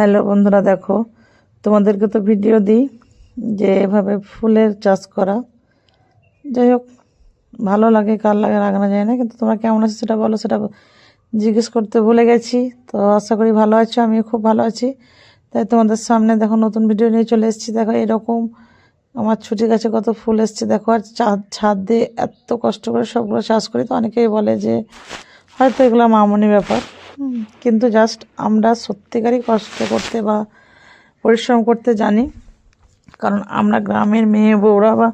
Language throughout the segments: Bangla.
হ্যালো বন্ধুরা, দেখো, তোমাদেরকে তো ভিডিও দিই যে এভাবে ফুলের চাষ করা। যাই হোক, ভালো লাগে, কার লাগে লাগানো যায় না, কিন্তু তোমরা কেমন আছো সেটা বলো, সেটা জিজ্ঞেস করতে ভুলে গেছি। তো আশা করি ভালো আছো, আমিও খুব ভালো আছি। তাই তোমাদের সামনে দেখো, নতুন ভিডিও নিয়ে চলে এসেছি। দেখো, এরকম আমার ছুটি গাছে কত ফুল এসছে। দেখো, আর ছাদ ছাদ দিয়ে এত কষ্ট করে সবগুলো চাষ করি, তো অনেকেই বলে যে হয়তো এগুলো মামনি ব্যাপার। কিন্তু জাস্ট আমরা সত্যিকারই কষ্ট করতে বা পরিশ্রম করতে জানি। কারণ আমরা গ্রামের মেয়ে বউরা বা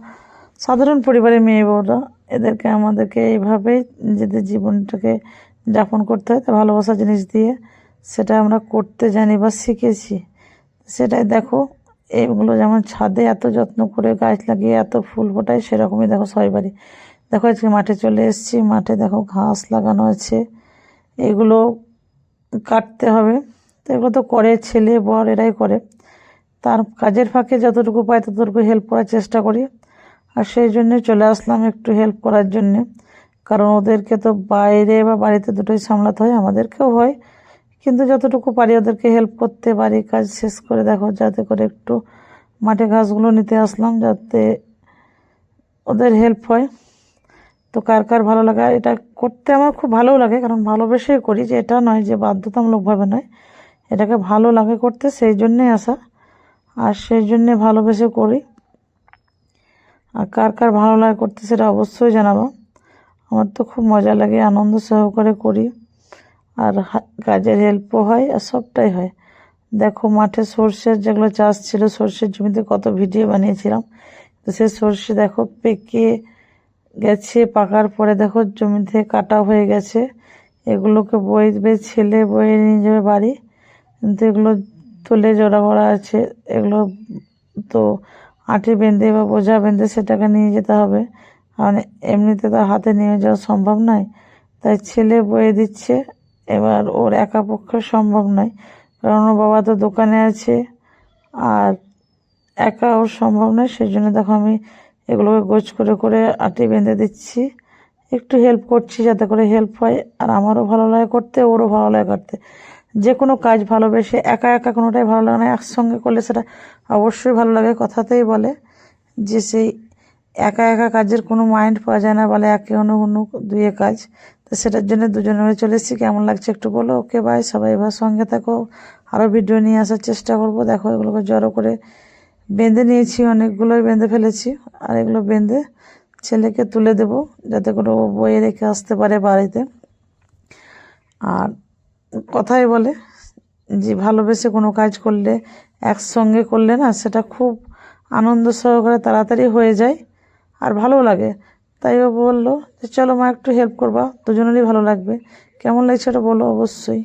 সাধারণ পরিবারের মেয়ে বউরা, এদেরকে আমাদেরকে এইভাবেই নিজেদের জীবনটাকে যাপন করতে হয়, তো ভালোবাসা জিনিস দিয়ে সেটা আমরা করতে জানি বা শিখেছি। সেটাই দেখো এইগুলো যেমন ছাদে এত যত্ন করে গাছ লাগিয়ে এত ফুল ফোটায়, সেরকমই দেখো সবাই দেখো আজকে মাঠে চলে এসেছি, মাঠে দেখো ঘাস লাগানো আছে। এগুলো কাটতে হবে। তো এগুলো তো করে ছেলে, বর এরাই করে। তার কাজের ফাঁকে যতটুকু পাই ততটুকু হেল্প করার চেষ্টা করি। আর সেই জন্যে চলে আসলাম একটু হেল্প করার জন্যে। কারণ ওদেরকে তো বাইরে বা বাড়িতে দুটোই সামলাতে হয়, আমাদেরকেও হয়। কিন্তু যতটুকু পারি ওদেরকে হেল্প করতে পারি, কাজ শেষ করে দেখো, যাতে করে একটু মাঠে ঘাসগুলো নিতে আসলাম, যাতে ওদের হেল্প হয়। তো কার কার ভালো লাগে? এটা করতে আমার খুব ভালোও লাগে, কারণ ভালোবেসেই করি যে এটা নয় যে বাধ্যতামূলকভাবে নয়। এটাকে ভালো লাগে করতে, সেই জন্যেই আসা। আর সেই জন্যে ভালোবেসে করি। আর কার কার ভালো লাগে করতে সেটা অবশ্যই জানাব। আমার তো খুব মজা লাগে, আনন্দ সহকারে করি। আর কাজের হেল্পও হয়, আর সবটাই হয়। দেখো, মাঠে সর্ষের যেগুলো চাষ ছিল, সর্ষের জমিতে কত ভিডিও বানিয়েছিলাম। তো সেই সর্ষে দেখো পেকে গেছে, পাকার পরে দেখো জমিতে কাটা হয়ে গেছে। এগুলোকে বয়ে বইবে ছেলে বয়ে নিয়ে যাবে বাড়ি। কিন্তু এগুলো তুলে জোড়া করা আছে। এগুলো তো আঁটি বেঁধে বা বোঝা বেঁধে সেটাকে নিয়ে যেতে হবে। কারণ এমনিতে তো হাতে নিয়ে যাওয়া সম্ভব নয়। তাই ছেলে বয়ে দিচ্ছে। এবার ওর একা পক্ষে সম্ভব নয়। কারণ ওর বাবা তো দোকানে আছে। আর একা ওর সম্ভব নয়। সেই জন্য দেখো আমি এগুলোকে গোছ করে করে আটি বেঁধে দিচ্ছি। একটু হেল্প করছি যাতে করে হেল্প হয়। আর আমারও ভালো লাগে করতে, ওরও ভালো লাগে করতে। যে কোনো কাজ ভালোবেসে একা একা কোনোটাই ভালো লাগে না, একসঙ্গে করলে সেটা অবশ্যই ভালো লাগে। কথাতেই বলে যে সেই একা একা কাজের কোনো মাইন্ড পাওয়া যায় না, বলে একে অন্য অন্য দুয়ে কাজ। তো সেটার জন্য দুজনে হয়ে চলে এসেছি। কেমন লাগছে একটু বলো। ওকে বাই সবাই এবার সঙ্গে থাকো। আরও ভিডিও নিয়ে আসার চেষ্টা করব। দেখো এগুলোকে জড়ো করে বেঁধে নিয়েছি, অনেকগুলোই বেঁধে ফেলেছি। আর এগুলো বেঁধে ছেলেকে তুলে দেব, যাতে করে ও বয়ে রেখে আসতে পারে বাড়িতে। আর কথাই বলে যে, ভালোবেসে কোনো কাজ করলে, একসঙ্গে করলে না, সেটা খুব আনন্দ সহকারে তাড়াতাড়ি হয়ে যায় আর ভালো লাগে। তাই ও বলল যে, চলো মা, একটু হেল্প করবা, দুজনেরই ভালো লাগবে। কেমন লাগছে ওটা বলো? অবশ্যই।